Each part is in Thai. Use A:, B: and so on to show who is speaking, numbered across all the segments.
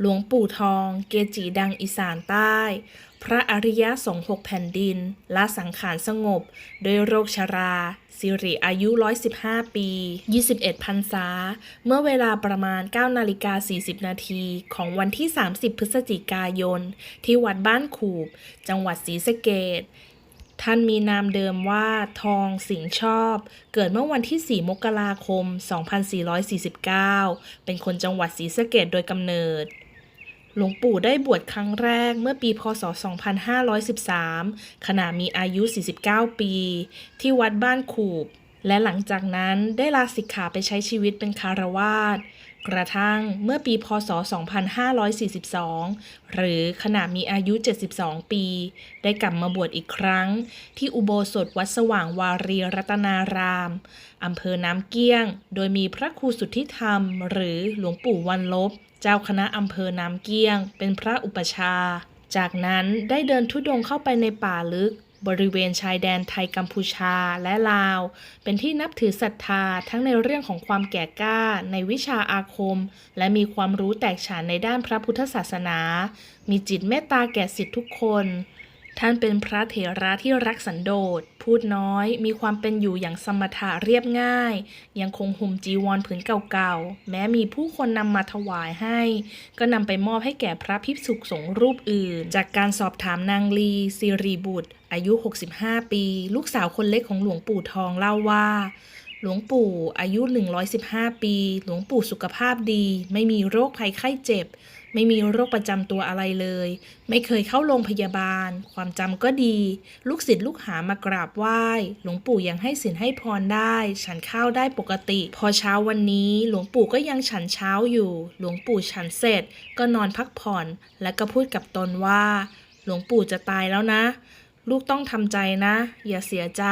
A: หลวงปู่ทอง เกจิดังอีสานใต้ พระอริยสงฆ์หกแผ่นดินละสังขารสงบโดยโรคชรา สิริอายุ 115 ปี 21พรรษา เมื่อเวลาประมาณ 9 นาฬิกา 40 นาทีของวันที่ 30 พฤศจิกายน ที่วัดบ้านขูบ จังหวัดศรีสะเกษท่านมีนามเดิมว่าทองสิงชอบ เกิดเมื่อวันที่ 4 มกราคม 2449 เป็นคนจังหวัดศรีสะเกษโดยกำเนิด หลวงปู่ได้บวชครั้งแรกเมื่อปีพศ 2513 ขณะมีอายุ 49 ปี ที่วัดบ้านขูบ และหลังจากนั้นได้ลาสิกขาไปใช้ชีวิตเป็นคารวาส กระทั่งเมื่อปีพศ 2542 หรือขณะมีอายุ 72 ปี ได้กลับมาบวชอีกครั้ง ที่อุโบสถวัดสว่างวารีรัตนารามอำเภอน้ำเกี้ยง โดยมีพระครูสุทธิธรรม หรือหลวงปู่วันลบ เจ้าคณะอำเภอน้ำเกี้ยง เป็นพระอุปชา จากนั้นได้เดินทุดงเข้าไปในป่าลึก บริเวณชายแดนไทยกัมพูชาและลาว เป็นที่นับถือศรัทธาทั้งในเรื่องของความแก่กล้า ในวิชาอาคม และมีความรู้แตกฉานในด้านพระพุทธศาสนา มีจิตเมตตาแก่สิทธิทุกคน ท่านเป็นพระเถระที่รักสันโดษ พูดน้อย มีความเป็นอยู่อย่างสมถะเรียบง่าย ยังคงห่มจีวรผืนเก่าๆ แม้มีผู้คนนำมาถวายให้ ก็นำไปมอบให้แก่พระภิกษุสงฆ์รูปอื่น จากการสอบถามนางลีสิริบุตร อายุ 65 ปี ลูกสาวคนเล็กของหลวงปู่ทองเล่าว่าหลวงปู่อายุ 115 ปี หลวงปู่สุขภาพดี ไม่มีโรคภัยไข้เจ็บ ไม่มีโรคประจำตัวอะไรเลย ไม่เคยเข้าโรงพยาบาล ความจำก็ดี ลูกศิษย์ลูกหามากราบไหว้ หลวงปู่ยังให้ศีลให้พรได้ ฉันข้าวได้ปกติ พอเช้าวันนี้หลวงปู่ก็ยังฉันเช้าอยู่ หลวงปู่ฉันเสร็จ ก็นอนพักผ่อน และก็พูดกับตนว่า หลวงปู่จะตายแล้วนะลูกต้องทำใจนะ อย่าเสียใจ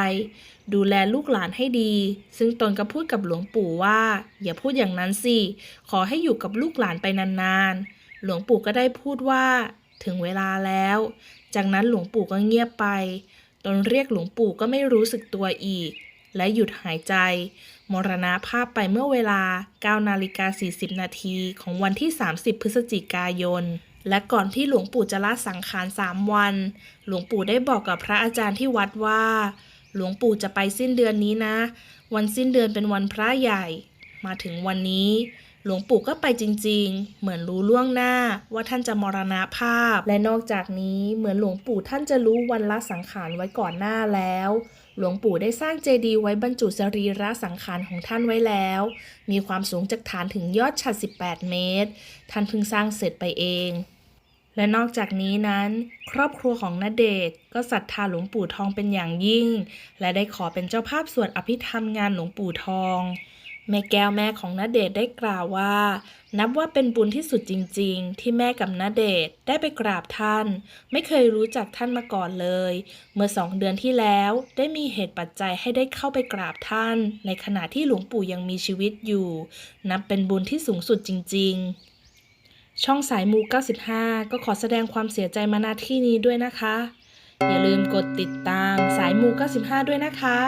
A: ดูแลลูกหลานให้ดี ซึ่งตนก็พูดกับหลวงปู่ว่า อย่าพูดอย่างนั้นสิ ขอให้อยู่กับลูกหลานไปนานๆ หลวงปู่ก็ได้พูดว่าถึงเวลาแล้ว จากนั้นหลวงปู่ก็เงียบไป ตนเรียกหลวงปู่ก็ไม่รู้สึกตัวอีก และหยุดหายใจ มรณภาพไปเมื่อเวลา9นาฬิกา40 นาทีของวันที่ 30 พฤศจิกายน และก่อนที่หลวงปู่จะละสังขารสามวัน หลวงปู่ได้บอกกับพระอาจารย์ที่วัดว่า หลวงปู่จะไปสิ้นเดือนนี้นะ วันสิ้นเดือนเป็นวันพระใหญ่ มาถึงวันนี้ หลวงปู่ก็ไปจริง ๆ เหมือนรู้ล่วงหน้าว่าท่านจะมรณภาพ และนอกจากนี้เหมือนหลวงปู่ท่านจะรู้วันละสังขารไว้ก่อนหน้าแล้ว หลวงปู่ได้สร้างเจดีย์ไว้บรรจุสรีระสังขารของท่านไว้แล้ว มีความสูงจากฐานถึงยอดฉัด 18 เมตร ท่านเพิ่งสร้างเสร็จไปเองและนอกจากนี้นั้น ครอบครัวของณเดชก็ศรัทธาหลวงปู่ทองเป็นอย่างยิ่ง และได้ขอเป็นเจ้าภาพสวดอภิธรรมงานหลวงปู่ทอง แม่แก้วแม่ของณเดชได้กล่าวว่า นับว่าเป็นบุญที่สุดจริง ๆ ที่แม่กับณเดชได้ไปกราบท่าน ไม่เคยรู้จักท่านมาก่อนเลย เมื่อสองเดือนที่แล้วได้มีเหตุปัจจัยให้ได้เข้าไปกราบท่าน ในขณะที่หลวงปู่ยังมีชีวิตอยู่ นับเป็นบุญที่สูงสุดจริง ๆช่องสายมู 95 ก็ขอแสดงความเสียใจมาณที่นี้ด้วยนะคะ อย่าลืมกดติดตามสายมู 95 ด้วยนะคะ